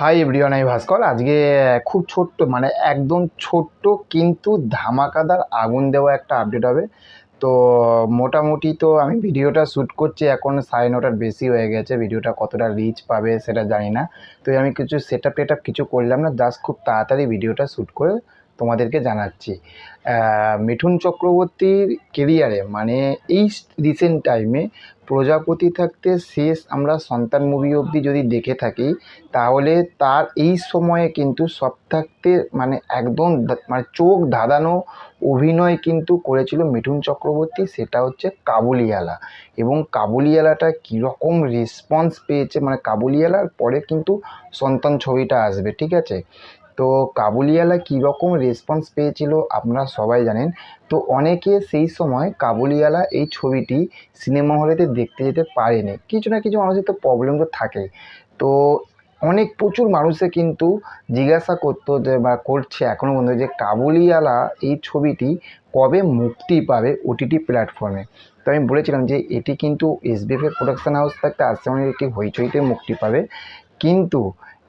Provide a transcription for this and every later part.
Hi everyone আমি ভাস্কর আজকে খুব ছোট্ট মানে একদম ছোট্ট কিন্তু ধামাকাদার আগুন দেওয়া একটা আপডেট হবে। তো, মোটামুটি তো আমি ভিডিওটা শ্যুট করছি, এখন সাড়ে নটার বেশি হয়ে গেছে, ভিডিওটা কতটা রিচ পাবে সেটা জানি না। তো আমি কিছু সেট আপ টেট কিছু করলাম না জাস্ট খুব তাড়াতাড়ি ভিডিওটা শ্যুট করে তোমাদেরকে জানাচ্ছি। মিঠুন চক্রবর্তীর কেরিয়ারে মানে এই রিসেন্ট টাইমে প্রজাপতি থাকতে শেষ আমরা সন্তান মুভি অবধি যদি দেখে থাকি, তাহলে তার এই সময়ে কিন্তু সব থাকতে মানে একদম মানে চোখ ধাঁধানো অভিনয় কিন্তু করেছিল মিঠুন চক্রবর্তী, সেটা হচ্ছে কাবুলিওয়ালা। এবং কাবুলিওয়ালাটা কীরকম রেসপন্স পেয়েছে মানে কাবুলিওয়ালার পরে কিন্তু সন্তান ছবিটা আসবে, ঠিক আছে? তো কাবুলিওয়ালা কীরকম রেসপন্স পেয়েছিল আপনারা সবাই জানেন। তো অনেকে সেই সময় কাবুলিওয়ালা এই ছবিটি সিনেমা হলেতে দেখতে যেতে পারেনি। কিছু না কিছু মানুষের তো প্রবলেম তো থাকে তো অনেক প্রচুর মানুষে কিন্তু জিজ্ঞাসা করতো যে বা করছে এখনও পর্যন্ত যে কাবুলিওয়ালা এই ছবিটি কবে মুক্তি পাবে ওটিটি প্ল্যাটফর্মে তো আমি বলেছিলাম যে এটি কিন্তু এসবিএফ এর প্রোডাকশন হাউস থাকতে আসছে মানে এটি হইচইতে মুক্তি পাবে। কিন্তু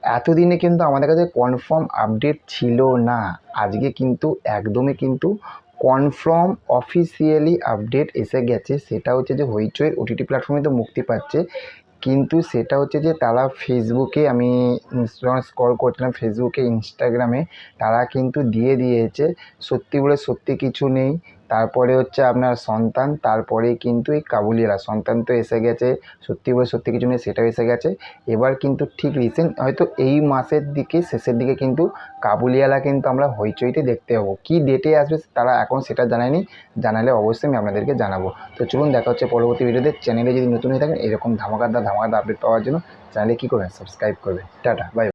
এতদিনে কিন্তু আমাদের কাছে কনফার্ম আপডেট ছিল না। আজকে কিন্তু একদমই কিন্তু কনফার্ম অফিসিয়ালি আপডেট এসে গেছে। সেটা হচ্ছে যে হইচইয়ের ওটিটি প্ল্যাটফর্মে তো মুক্তি পাচ্ছে। কিন্তু সেটা হচ্ছে যে তারা ফেসবুকে আমি স্ক্রল করছিলাম ফেসবুকে ইনস্টাগ্রামে তারা কিন্তু দিয়ে দিয়েছে। সত্যি বলে সত্যি কিছু নেই। তারপরে হচ্ছে আপনার সন্তান, তারপরে কিন্তু এই কাবুলিওয়ালা। সন্তান তো এসে গেছে, সত্যি বলে সত্যি কিছু নেই, সেটাও এসে গেছে। এবার কিন্তু ঠিক রিসেন্ট হয়তো এই মাসের দিকে, শেষের দিকে কিন্তু কাবুলিওয়ালা কিন্তু আমরা হইচইতে দেখতে পাবো কী ডেটে আসবে তারা এখন সেটা জানায়নি, জানালে অবশ্যই আমি আপনাদেরকে জানাব। তো চলুন দেখা হচ্ছে পরবর্তী ভিডিওতে চ্যানেলে যদি নতুন হয়ে থাকেন, এরকম ধামাকাদার ধামাকাদার আপডেট পাওয়ার জন্য চ্যানেলে কী করবেন? সাবস্ক্রাইব করবেন। Tata bye